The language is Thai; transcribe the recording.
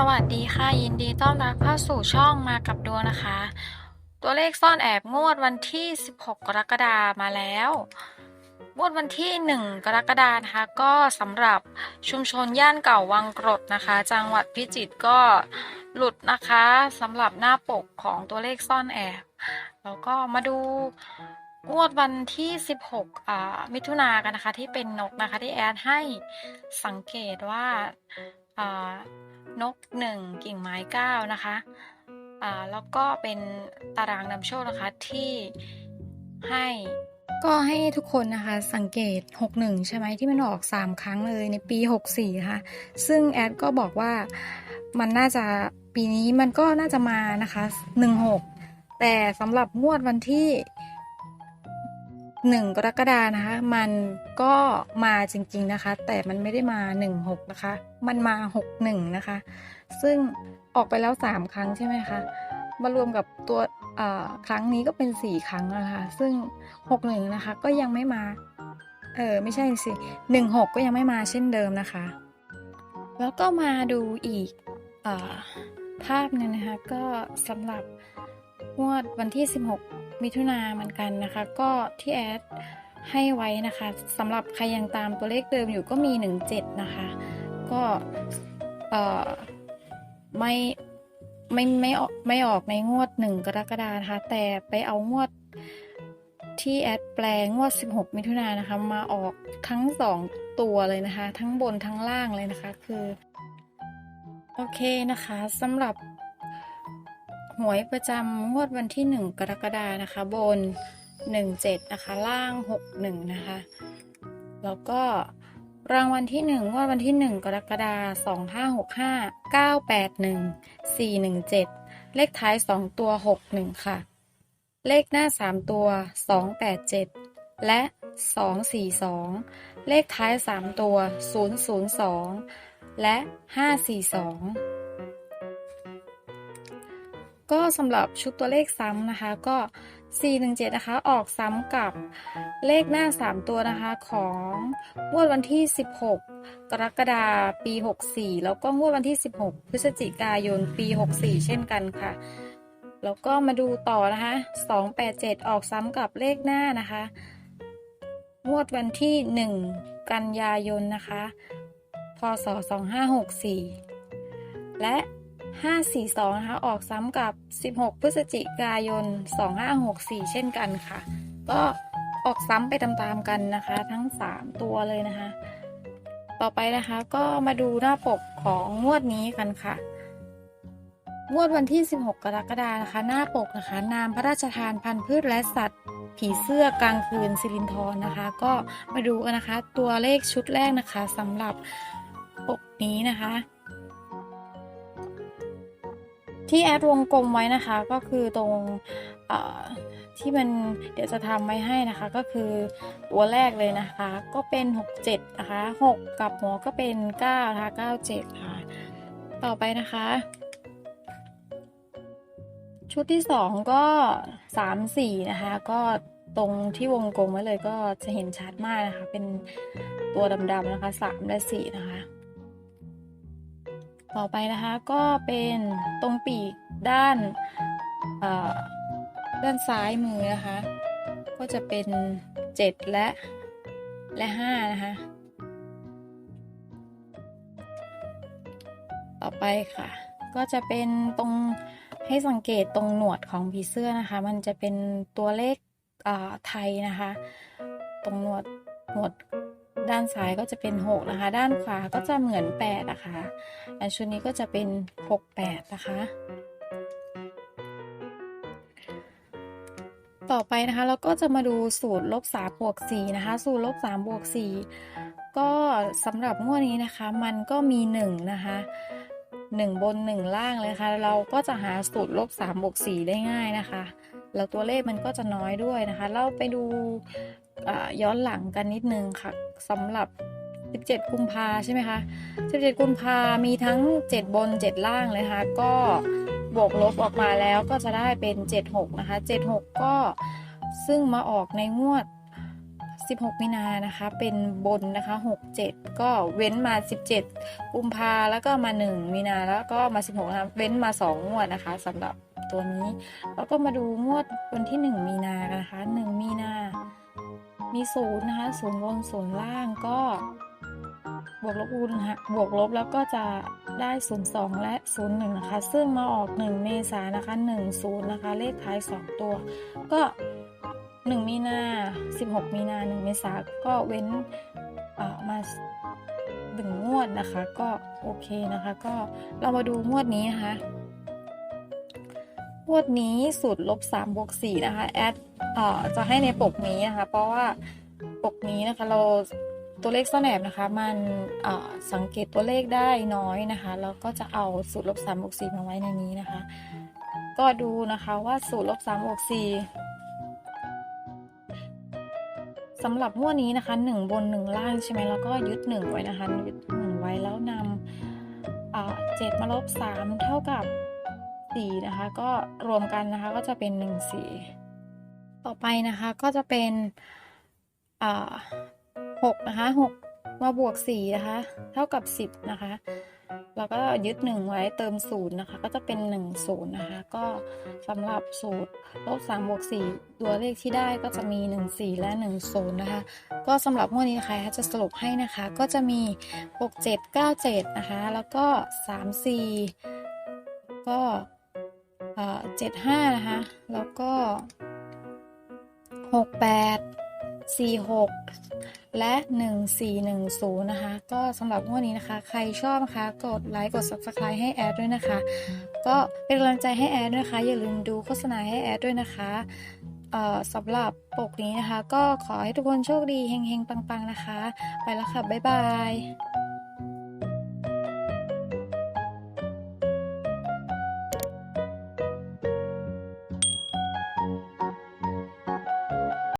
สวัสดีค่ะยินดีต้อนรับเข้าสู่ช่องมากับดวงนะคะ ตัวเลขซ่อนแอบงวดวันที่ 16 กรกฎามาแล้วงวดวันที่ 1 กรกฎานะคะก็สำหรับชุมชนย่านเก่าวังกรดนะคะ จังหวัดพิจิตรก็หลุดนะคะสำหรับหน้าปกของตัวเลขซ่อนแอบแล้วก็มาดูงวดวันที่ 16 มิถุนากันนะคะที่เป็นนกนะคะที่แอดให้สังเกตว่า นกหนึ่งกิ่งไม้เก้านะคะอ่าแล้วก็เป็นตารางนำโชคนะคะที่ให้ก็ให้ทุกคนนะคะ สังเกต 61 ใช่ไหมที่มันออก 3 ครั้งเลยในปี 64ค่ะซึ่งแอดก็บอกว่ามันน่าจะปีนี้มันก็น่าจะมานะคะ 16 แต่สำหรับงวดวันที่ 1 กรกฎานะคะ มันก็มาจริงๆนะคะ แต่มันไม่ได้มา 16 นะคะ มันมา 61 นะคะ ซึ่งออกไปแล้ว 3 ครั้งใช่ไหมคะมารวมกับตัวครั้งนี้ก็เป็น 4 ครั้งนะคะซึ่ง 61 นะคะ ก็ยังไม่มา เออไม่ใช่สิ16 ก็ยังไม่มาเช่นเดิมนะคะ แล้วก็มาดูอีกอภาพนึงนะคะ ก็สำหรับ งวดวันที่ 16 มิถุนาเหมือนกันนะคะ ก็ที่แอดให้ไว้นะคะสำหรับใครยังตามตัวเลขเดิมอยู่ก็มี 17 นะคะ ก็เอ่อไม่ไม่ไม่ออกไม่ออกในงวด 1 กรกฎานะคะ แต่ไปเอางวดที่แอดแปลงวด 16 มิถุนายนนะคะ มาออกทั้ง 2 ตัวเลยนะคะ ทั้งบนทั้งล่างเลยนะคะ คือ โอเคนะคะสำหรับ หวยประจำงวดวันที่ 1 กรกฎานะคะ บน 17 นะคะ ล่าง 61 นะคะ แล้วก็รางวัลที่ 1 งวดวันที่ 1 กรกฎาคม2565 981 417 เลขท้าย 2 ตัว 61 ค่ะ เลขหน้า 3 ตัว 287 และ 242 เลขท้าย 3 ตัว 002 และ 542 ก็สำหรับชุดตัวเลขซ้ำนะคะก็ 417 นะคะ ออกซ้ำกับเลขหน้า 3 ตัวนะคะของงวดวันที่ 16 กรกฎาคมปี 64 แล้วก็งวดวันที่ 16 พฤศจิกายนปี 64 เช่นกันค่ะ แล้วก็มาดูต่อนะคะ 287 ออกซ้ำกับเลขหน้านะคะ งวดวันที่ 1 กันยายนนะคะ พศ 2564 และ 542 นะคะ ออกซ้ำกับ 16 พฤศจิกายน 2564 เช่นกันค่ะ ก็ออกซ้ำไปตามๆกันนะคะ ทั้ง 3 ตัวเลยนะคะ ต่อไปนะคะก็มาดูหน้าปกของงวดนี้กันค่ะ งวดวันที่ 16 กรกฎาคมนะคะ หน้าปกนะคะ นามพระราชทานพันธุ์พืชและสัตว์ ผีเสื้อกลางคืนสิรินทรนะคะ ก็มาดูกันนะคะ ตัวเลขชุดแรกนะคะสำหรับปกนี้นะคะ ที่แอดวงกลมไว้นะคะก็คือตรงที่มันเดี๋ยวจะทำไว้ให้นะคะก็คือตัวแรกเลยนะคะ ก็เป็น 67 นะคะ 6 กับหัวก็เป็น9นะคะ97 ค่ะ ต่อไปนะคะ ชุดที่ 2 ก็ 3 4 นะคะ ก็ตรงที่วงกลมไว้เลยก็จะเห็นชัดมากนะคะ เป็นตัวดำๆนะคะ 3 และ 4 นะคะ ต่อไปนะคะก็เป็นตรงปีกด้านด้านซ้ายมือนะคะ ก็จะเป็น 7 และและ5นะคะ ต่อไปค่ะ ก็จะเป็นตรงให้สังเกตตรงหนวดของผีเสื้อนะคะ มันจะเป็นตัวเลขไทยนะคะ ตรงหนวดหนวด ด้านซ้ายก็จะเป็น 6 นะคะ ด้านขวาก็จะเหมือน 8 นะคะอันชุดนี้ก็จะเป็น 6 8 นะคะ ต่อไปนะคะเราก็จะมาดูสูตรลบ3บวก4นะคะ สูตรลบ3บวก4ก็สำหรับงวดนี้นะคะ มันก็มี 1 นะคะ 1 บน 1 ล่างเลยค่ะ เราก็จะหาสูตรลบ3บวก4ได้ง่ายนะคะแล้วตัวเลขมันก็จะน้อยด้วยนะคะ เราไปดู ย้อนหลังกันนิดนึงค่ะสำหรับ 17 กุมภาใช่ไหมคะ 17 กุมภามีทั้ง 7 บน 7 ล่างเลยค่ะ ก็บวกลบออกมาแล้วก็จะได้เป็น 76 นะคะ 76 ก็ซึ่งมาออกในงวด 16 มีนานะคะ เป็นบนนะคะ 67 ก็เว้นมา 17 กุมภาแล้วก็มา 1 มีนาแล้วก็มา 16นะคะเว้นมา 2 งวดนะคะสำหรับตัวนี้ แล้วก็มาดูงวดวันที่ 1 มีนากันนะคะ 1 มีนา มีศูนย์นะคะศูนย์บนศูนย์ล่างก็บวกลบคูณฮะบวกลบแล้วก็จะได้ศูนย์สองและศูนย์หนึ่งนะคะ ซึ่งมาออกหนึ่งเมษายนนะคะหนึ่งศูนย์นะคะ เลขท้ายสองตัว ก็หนึ่งมีนาสิบหกมีนาหนึ่งเมษาก็เว้นเอ่อมาหนึ่งงวดนะคะ ก็โอเคนะคะ ก็เรามาดูงวดนี้นะคะ งวดนี้สูตรลบ3บวก4นะคะแอดอ่อจะให้ในปกนี้นะคะ เพราะว่าปกนี้นะคะเราตัวเลขซ่อนแอบนะคะ มันสังเกตตัวเลขได้น้อยนะคะแล้วก็จะเอาสูตรลบ3บวก4มาไว้ในนี้นะคะ ก็ดูนะคะว่าสูตรลบ3บวก4สำหรับงวดนี้นะคะ 1 บน 1 ล่างใช่ไหมแล้วก็ยึด 1 ไว้นะคะยึด1ไว้แล้วนำเอ่อ7มาลบ3เท่ากับ สีนะคะ ก็รวมกันนะคะก็จะเป็นหนึ่งสี่ต่อไปนะคะก็จะเป็นหกนะคะหกมาบวกสี่นะคะ เท่ากับสิบนะคะแล้วก็ยึดหนึ่งไว้เติมศูนย์นะคะ ก็จะเป็นหนึ่งศูนย์นะคะ ก็สำหรับสูตรลบสามบวกสี่ตัวเลขที่ได้ก็จะมีหนึ่งสี่และหนึ่งศูนย์นะคะ ก็สำหรับงวดนี้นะคะจะสรุปให้นะคะก็จะมีหกเจ็ดเก้าเจ็ดนะคะ แล้วก็สามสี่ก็ เจ็ดห้านะคะ แล้วก็หกแปดสี่หกและหนึ่งสี่หนึ่งศูนย์นะคะ ก็สำหรับงวดนี้นะคะ ใครชอบนะคะ กดไลค์ กด subscribe ให้แอดด้วยนะคะ ก็เป็นกำลังใจให้แอดด้วยนะคะ อย่าลืมดูโฆษณาให้แอดด้วยนะคะเอ่อสำหรับปกนี้นะคะ ก็ขอให้ทุกคนโชคดี เฮงๆ ปัง ๆ นะคะ ไปแล้วค่ะ บ๊ายบาย